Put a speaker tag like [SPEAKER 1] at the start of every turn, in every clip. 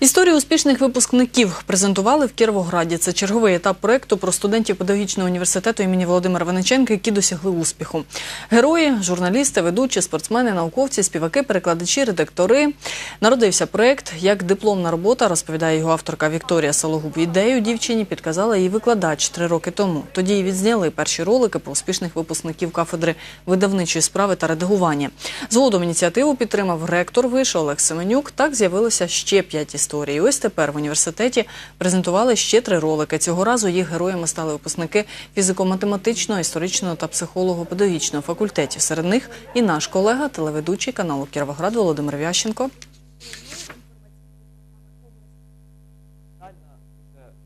[SPEAKER 1] Історію успішних випускників презентували в Кіровограді. Це черговий етап проекту про студентів педагогічного університету імені Володимира Вениченка, які досягли успіху. Герої, журналісти, ведучі, спортсмени, науковці, співаки, перекладачі, редактори. Народився проект як дипломна робота, розповідає його авторка Вікторія Сологуб. Ідею дівчині підказала її викладач три роки тому. Тоді й відзняли перші ролики про успішних випускників кафедри видавничої справи та редагування. Згодом ініціативу підтримав ректор вишу Олег Семенюк. Так з'явилося ще п'ять історій. І Ось тепер в університеті презентували ще три ролики. Цього разу їх героями стали випускники фізико-математичного, історичного та психолого-педагогічного факультетів. Серед них і наш колега, телеведучий каналу Кіровоград Володимир Вященко.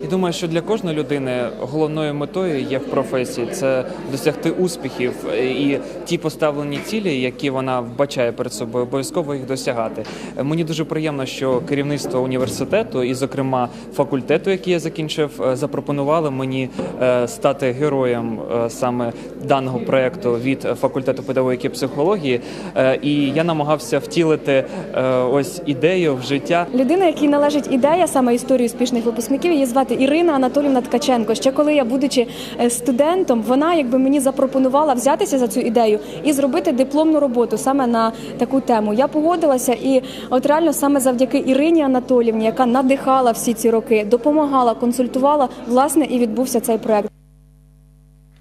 [SPEAKER 2] Я думаю, що для кожної людини головною метою є в професії це досягти успіхів і ті поставлені цілі, які вона вбачає перед собою, обов'язково їх досягати. Мені дуже приємно, що керівництво університету і, зокрема, факультету, який я закінчив, е, запропонували мені е, стати героєм е, саме даного проекту від факультету педагогіки і психології. І я намагався втілити ось ідею в життя.
[SPEAKER 3] Людина, якій належить ідея саме історії успішних випускників, її звати Ірина Анатолівна Ткаченко. Ще коли я, будучи е, студентом, вона якби мені запропонувала взятися за цю ідею і зробити дипломну роботу саме на таку тему. Я погодилася, і от реально саме завдяки Ірині Анатолівні, яка надихала всі ці роки, допомагала, консультувала, власне, і відбувся цей проект.